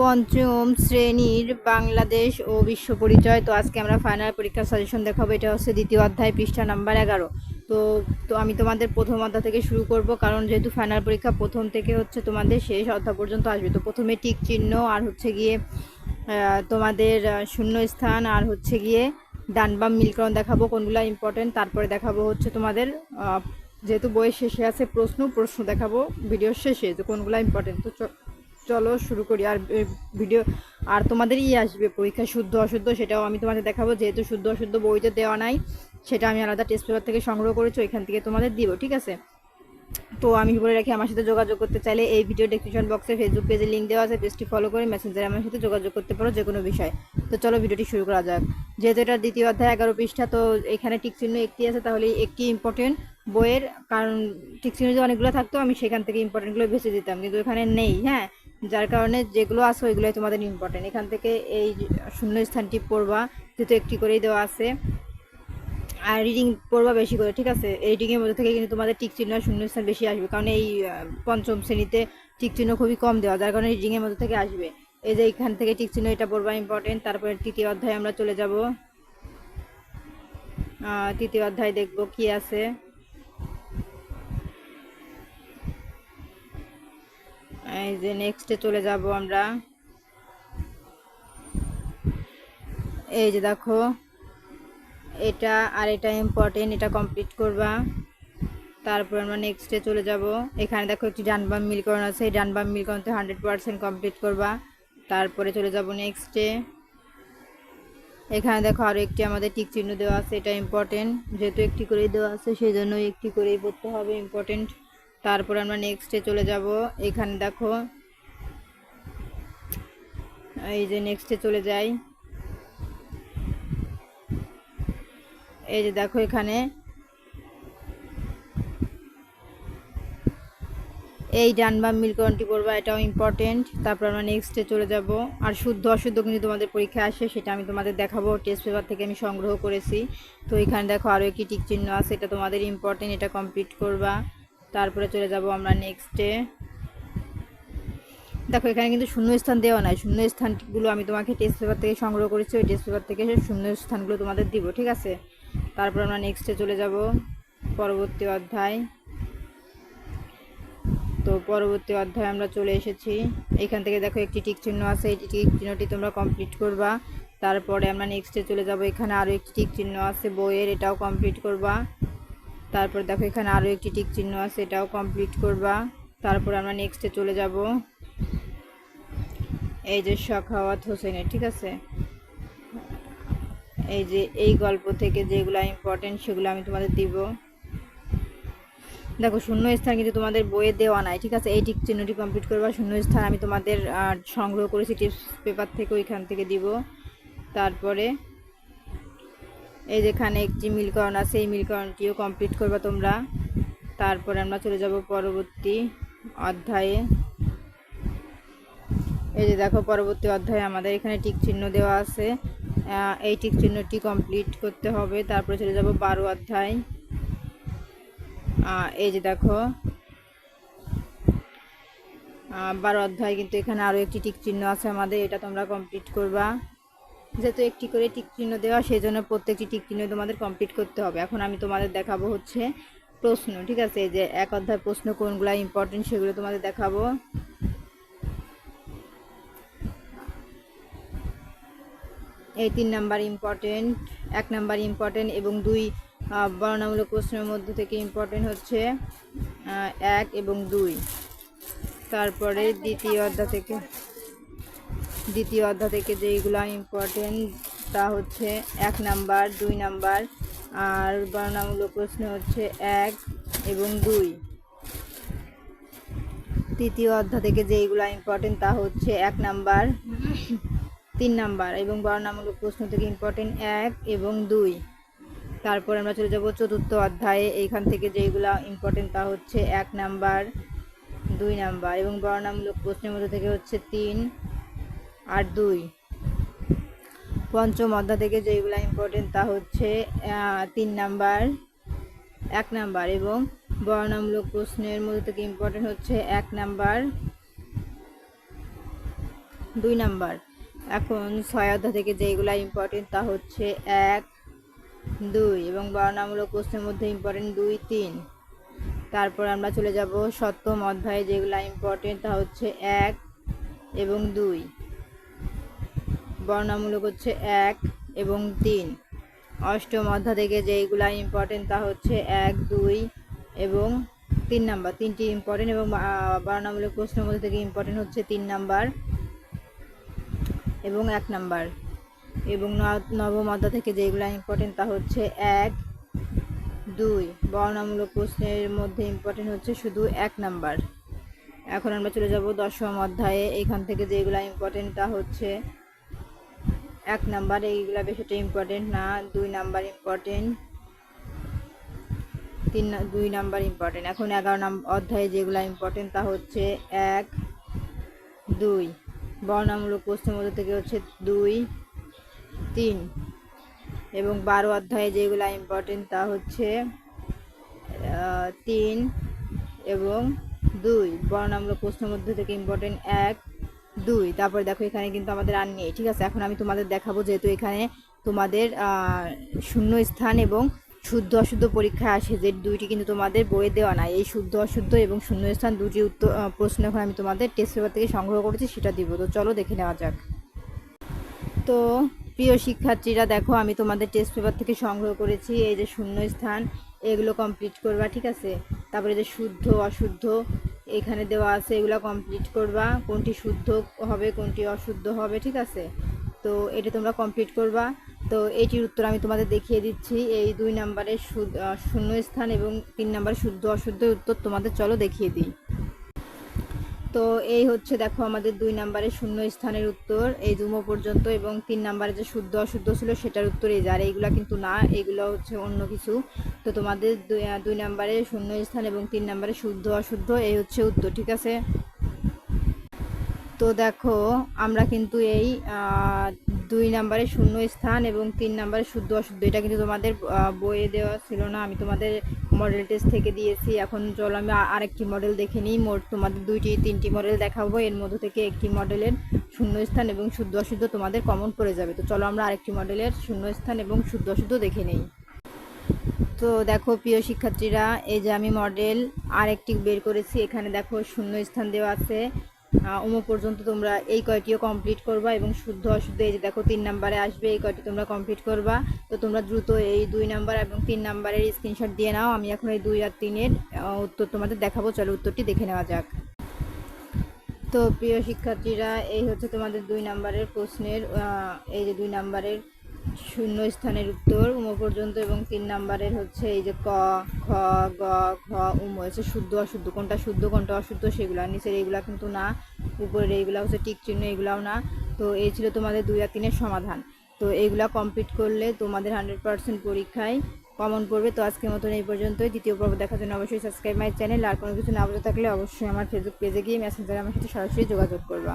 পঞ্চম শ্রেণির বাংলাদেশ ও বিশ্ব পরিচয়। তো আজকে আমরা ফাইনাল পরীক্ষার সাজেশন দেখাবো। এটা হচ্ছে দ্বিতীয় অধ্যায়, পৃষ্ঠা নাম্বার এগারো। তো তো আমি তোমাদের প্রথম অধ্যায় থেকে শুরু করব। কারণ যেহেতু ফাইনাল পরীক্ষা প্রথম থেকে হচ্ছে তোমাদের শেষ অধ্যায় পর্যন্ত আসবে। তো প্রথমে টিক চিহ্ন আর হচ্ছে গিয়ে তোমাদের শূন্য স্থান আর হচ্ছে গিয়ে ডান বাম মিলকরণ দেখাবো কোনগুলো ইম্পর্টেন্ট তারপরে দেখাবো হচ্ছে তোমাদের যেহেতু বইয়ের শেষে আছে প্রশ্ন প্রশ্ন দেখাবো ভিডিওর শেষে যে কোনগুলো ইম্পর্টেন্ট তো চলো শুরু করি। আর ভিডিও আর তোমাদের ই আসবে পরীক্ষা শুদ্ধ অশুদ্ধ সেটাও আমি তোমাদের দেখাবো। যেহেতু শুদ্ধ অশুদ্ধ বইতে দেওয়া নাই, সেটা আমি আলাদা টেস্ট পেপার থেকে সংগ্রহ করেছি, ওইখান থেকে তোমাদের দিব, ঠিক আছে? তো আমি বলে রাখি, আমার সাথে যোগাযোগ করতে চাইলে এই ভিডিও ডেসক্রিপশন বক্সে ফেসবুক পেজে লিঙ্ক দেওয়া আছে পেজটি ফলো করে মেসেঞ্জারে আমার সাথে যোগাযোগ করতে পারো যে কোনো বিষয়। তো চলো ভিডিওটি শুরু করা যাক। যেহেতু এটা দ্বিতীয় অধ্যায়, এগারো পৃষ্ঠা, তো এখানে টিক চিহ্ন একটি আছে, তাহলে একটি ইম্পর্টেন্ট বইয়ের, কারণ টিক চিহ্ন যে অনেকগুলো থাকতো, আমি সেখান থেকে ইম্পর্টেন্টগুলো বেছে দিতাম, কিন্তু এখানে নেই হ্যাঁ? যার কারণে যেগুলো আছে ওইগুলোই তোমাদের ইম্পর্টেন্ট এখান থেকে এই শূন্য স্থানটি পড়বা, যেহেতু একটি করেই দেওয়া আছে। আর রিডিং পড়বা বেশি করে, ঠিক আছে? এই রিডিংয়ের মধ্যে থেকে কিন্তু তোমাদের টিক চিহ্ন শূন্যস্থান বেশি আসবে। কারণ এই পঞ্চম শ্রেণীতে টিক চিহ্ন খুবই কম দেওয়া, যার কারণে রিডিংয়ের মধ্যে থেকে আসবে। এই যে এখান থেকে টিক চিহ্ন এটা পড়বা ইম্পর্টেন্ট তারপরে তৃতীয় অধ্যায়ে আমরা চলে যাব। তৃতীয় অধ্যায় দেখব কি আছে। এই যে নেক্সটে চলে যাব আমরা। এই যে দেখো, এটা আর এটা ইম্পর্টেন্ট এটা কমপ্লিট করবা। তারপর আমরা নেক্সটে চলে যাব। এখানে দেখো একটি ডানবাম মিলকরণ আছে, এই ডানবাম মিলকরণতে হান্ড্রেড পার্সেন্ট কমপ্লিট করবা। তারপরে চলে যাব নেক্সটে এখানে দেখো আরও একটি আমাদের টিক চিহ্ন দেওয়া আছে, এটা ইম্পর্টেন্ট যেহেতু একটি করেই দেওয়া আছে সেই জন্য একটি করেই পড়তে হবে ইম্পর্টেন্ট তারপর আমরা নেক্সটে চলে যাব। এখানে দেখো, এই যে নেক্সটে চলে যাই। এই যে দেখো এখানে। এই ডান বাম মিলকরণটি করবা এটাও ইম্পর্টেন্ট তারপর আমরা নেক্সটে চলে যাব। আর শুদ্ধ অশুদ্ধ কিন্তু তোমাদের পরীক্ষা আসে, সেটা আমি তোমাদের দেখাবো। টেস্ট পেপার থেকে আমি সংগ্রহ করেছি। তো এখানে দেখো আরও একটি টিক চিহ্ন আছে, এটা তোমাদের ইম্পর্টেন্ট এটা কমপ্লিট করবা। তারপরে চলে যাব আমরা নেক্সটে দেখো, এখানে কিন্তু শূন্য স্থান দেওয়া নাই। শূন্য স্থানগুলো আমি তোমাকে টেস্ট পেপার থেকে সংগ্রহ করেছি। ওই টেস্ট পেপার থেকে সেই শূন্য স্থানগুলো তোমাদের দিব, ঠিক আছে? তারপর আমরা নেক্সটে চলে যাব। পরবর্তী অধ্যায়। তো পরবর্তী অধ্যায়ে আমরা চলে এসেছি। এখান থেকে দেখো একটি টিক চিহ্ন আছে। এই টিক চিহ্নটি তোমরা কমপ্লিট করবা। তারপরে আমরা নেক্সটে চলে যাব। এখানে আরও একটি টিক চিহ্ন আছে, বইয়ের। এটাও কমপ্লিট করবা। তারপর দেখো এখানে আরও একটি টিক চিহ্ন আছে, এটাও কমপ্লিট করবা। তারপর আমরা নেক্সটে চলে যাব। এই যে শখাওয়াত হোসেনের, ঠিক আছে? এই যে এই গল্প থেকে যেগুলো ইম্পর্টেন্ট সেগুলো আমি তোমাদের দিব। দেখো শূন্য স্থান কিন্তু তোমাদের বইয়ে দেওয়া নাই, ঠিক আছে? এই টিক চিহ্নটি কমপ্লিট করবা শূন্য স্থান আমি তোমাদের সংগ্রহ করেছি টিপস পেপার থেকে ওইখান থেকে দিব। তারপরে এই যেখানে একটি মিলকরণ আছে, এই মিলকরণটিও কমপ্লিট করবা তোমরা। তারপরে আমরা চলে যাব পরবর্তী অধ্যায়ে। এই যে দেখো, পরবর্তী অধ্যায়ে আমাদের এখানে টিক চিহ্ন দেওয়া আছে। এই টিক চিহ্নটি কমপ্লিট করতে হবে। তারপরে চলে যাব বারো অধ্যায়। এই যে দেখো বারো অধ্যায় কিন্তু এখানে আরও একটি টিক চিহ্ন আছে আমাদের, এটা তোমরা কমপ্লিট করবা। যেহেতু একটি করে টিক চিহ্ন দেওয়া সেই জন্য প্রত্যেকটি টিক চিহ্ন তোমাদের কমপ্লিট করতে হবে। এখন আমি তোমাদের দেখাবো হচ্ছে প্রশ্ন ঠিক আছে? যে এক অধ্যায় প্রশ্ন কোনগুলো ইম্পর্টেন্ট সেগুলো তোমাদের দেখাবো। এই তিন নাম্বার ইম্পর্টেন্ট এক নাম্বার ইম্পর্টেন্ট এবং দুই বর্ণনামূলক প্রশ্নের মধ্যে থেকে ইম্পর্টেন্ট হচ্ছে এক এবং দুই। তারপরে দ্বিতীয় অধ্যায় থেকে দ্বিতীয় অধ্যায় থেকে যেইগুলো ইম্পর্টেন্ট তা হচ্ছে এক নাম্বার, দুই নাম্বার, আর বর্ণনামূলক প্রশ্ন হচ্ছে এক এবং দুই। তৃতীয় অধ্যায় থেকে যেইগুলো ইম্পর্টেন্ট তা হচ্ছে এক নাম্বার, তিন নাম্বার এবং বর্ণনামূলক প্রশ্ন থেকে ইম্পর্টেন্ট এক এবং দুই। তারপর আমরা চলে যাব চতুর্থ অধ্যায়ে, এইখান থেকে যেইগুলো ইম্পর্টেন্ট তা হচ্ছে এক নাম্বার, দুই নাম্বার এবং বর্ণনামূলক প্রশ্নের মধ্যে থেকে হচ্ছে তিন আর দুই। পঞ্চম অধ্যায় থেকে যেইগুলো ইম্পর্টেন্ট তা হচ্ছে তিন নাম্বার, এক নাম্বার এবং বর্ণনামূলক প্রশ্নের মধ্যে থেকে ইম্পর্টেন্ট হচ্ছে এক নাম্বার, দুই নাম্বার। এখন ছয় অধ্যায় থেকে যেগুলা ইম্পর্টেন্ট তা হচ্ছে এক, দুই এবং বর্ণামূলক প্রশ্নের মধ্যে ইম্পর্টেন্ট দুই, তিন। তারপর আমরা চলে যাব সপ্তম অধ্যায়ে যেগুলো ইম্পর্টেন্ট তা হচ্ছে এক এবং দুই। বর্ণামূলক হচ্ছে এক এবং তিন। অষ্টম অধ্যায় থেকে যেগুলা ইম্পর্টেন্ট তা হচ্ছে এক, দুই এবং তিন নাম্বার। তিনটি ইম্পর্টেন্ট এবং বর্ণামূলক প্রশ্নের মধ্যে থেকে ইম্পর্টেন্ট হচ্ছে তিন নাম্বার এবং এক নাম্বার। এবং নবম অধ্যায় থেকে যেগুলো ইম্পর্টেন্ট তা হচ্ছে এক, দুই। বর্ণামূলক প্রশ্নের মধ্যে ইম্পর্টেন্ট হচ্ছে শুধু এক নাম্বার। এখন আমরা চলে যাব দশম অধ্যায়ে। এখান থেকে যেগুলো ইম্পর্টেন্ট তা হচ্ছে এক নাম্বার, এইগুলা বেশিটা ইম্পর্টেন্ট না। দুই নাম্বার ইম্পর্টেন্ট তিন দুই নাম্বার ইম্পর্টেন্ট এখন এগারো নাম্বার অধ্যায়ে যেগুলো ইম্পর্টেন্ট তা হচ্ছে এক, দুই। বর্ণামূলক প্রশ্নের মধ্যে থেকে হচ্ছে দুই, তিন। এবং বারো অধ্যায়ে যেগুলো ইম্পর্টেন্ট তা হচ্ছে তিন এবং দুই। বর্ণামূলক প্রশ্নের মধ্যে থেকে ইম্পর্টেন্ট এক দুই, তারপরে দেখো এখানে কিন্তু আমাদের আর নেই, ঠিক আছে? এখন আমি তোমাদের দেখাবো যেহেতু এখানে তোমাদের শূন্য স্থান এবং শুদ্ধ অশুদ্ধ পরীক্ষায় আসে, যে দুইটি কিন্তু তোমাদের বইয়ে দেওয়া নাই। এই শুদ্ধ, অশুদ্ধ এবং শূন্য স্থান দুটি উত্তর প্রশ্ন এখন আমি তোমাদের টেস্ট পেপার থেকে সংগ্রহ করেছি, সেটা দিব। তো চলো দেখে নেওয়া যাক। তো প্রিয় শিক্ষার্থীরা, দেখো আমি তোমাদের টেস্ট পেপার থেকে সংগ্রহ করেছি, এই যে শূন্য স্থান, এগুলো কমপ্লিট করবা, ঠিক আছে? তারপরে যে শুদ্ধ, অশুদ্ধ এখানে দেওয়া আছে, এগুলো কমপ্লিট করবা, কোনটি শুদ্ধ হবে, কোনটি অশুদ্ধ হবে, ঠিক আছে? তো এটা তোমরা কমপ্লিট করবা। তো এটির উত্তর আমি তোমাদের দেখিয়ে দিচ্ছি। এই দুই নাম্বারের শূন্য স্থান এবং তিন নাম্বার শুদ্ধ অশুদ্ধ উত্তর তোমাদের চলো দেখিয়ে দিই। তো এই হচ্ছে দেখো আমাদের দুই নাম্বারে শূন্য স্থানের উত্তর, এই জুমো পর্যন্ত, এবং তিন নাম্বারে যে শুদ্ধ অশুদ্ধ ছিল সেটার উত্তর এই যে। আর এইগুলো কিন্তু না এগুলো হচ্ছে অন্য কিছু। তো তোমাদের দুই নম্বরে শূন্য স্থান এবং তিন নাম্বারে শুদ্ধ অশুদ্ধ, এই হচ্ছে উত্তর, ঠিক আছে? তো দেখো আমরা কিন্তু এই দুই নাম্বারে শূন্য স্থান এবং তিন নাম্বারে শুদ্ধ অশুদ্ধ, এটা কিন্তু তোমাদের বইয়ে দেওয়া ছিল না। আমি তোমাদের মডেল টেস্ট থেকে দিয়েছি। এখন চলো আমি আরেকটি মডেল দেখে নিই। মোট তোমাদের দুইটি, তিনটি মডেল দেখাবো। এর মধ্যে থেকে একটি মডেলের শূন্য স্থান এবং শুদ্ধ অশুদ্ধ তোমাদের কমন পড়ে যাবে। তো চলো আমরা আরেকটি মডেলের শূন্য স্থান এবং শুদ্ধ অশুদ্ধ দেখে নিই। তো দেখো প্রিয় শিক্ষার্থীরা, এই যে আমি মডেল আরেকটি বের করেছি। এখানে দেখো শূন্য স্থান দেওয়া আছে। উমো পর্যন্ত তোমরা এই কয়টিও কমপ্লিট করবা এবং শুদ্ধ অশুদ্ধ, এই যে দেখো তিন নাম্বারে আসবে, এই কয়টি তোমরা কমপ্লিট করবা। তো তোমরা দ্রুত এই দুই নাম্বার এবং তিন নাম্বারের স্ক্রিনশট দিয়ে নাও, আমি এখন এই দুই আর তিনের উত্তর তোমাদের দেখাবো, চলো উত্তরটি দেখে নেওয়া যাক। তো প্রিয় শিক্ষার্থীরা, এই হচ্ছে তোমাদের দুই নাম্বারের প্রশ্নের এই যে দুই নাম্বারের শূন্য স্থানের উত্তর, উম পর্যন্ত এবং তিন নাম্বারের হচ্ছে এই যে ক, খ, গ খ উম হচ্ছে শুদ্ধ, অশুদ্ধ, কোনটা শুদ্ধ, কোনটা অশুদ্ধ সেগুলো নিচের এইগুলা কিন্তু না, উপরের এইগুলা হচ্ছে টিক চিহ্ন এগুলাও না। তো এই ছিল তোমাদের দুই আর তিনের সমাধান। তো এইগুলা কমপ্লিট করলে তোমাদের হান্ড্রেড পার্সেন্ট পরীক্ষায় কমন পড়বে। তো আজকের মতন এই পর্যন্তই। দ্বিতীয় পর্ব দেখার জন্য অবশ্যই সাবস্ক্রাইব মাই চ্যানেল আর কোনো কিছু না বুঝে থাকলে অবশ্যই আমার ফেসবুক পেজে গিয়ে মেসেঞ্জারে আমার সাথে সরাসরি যোগাযোগ করবা।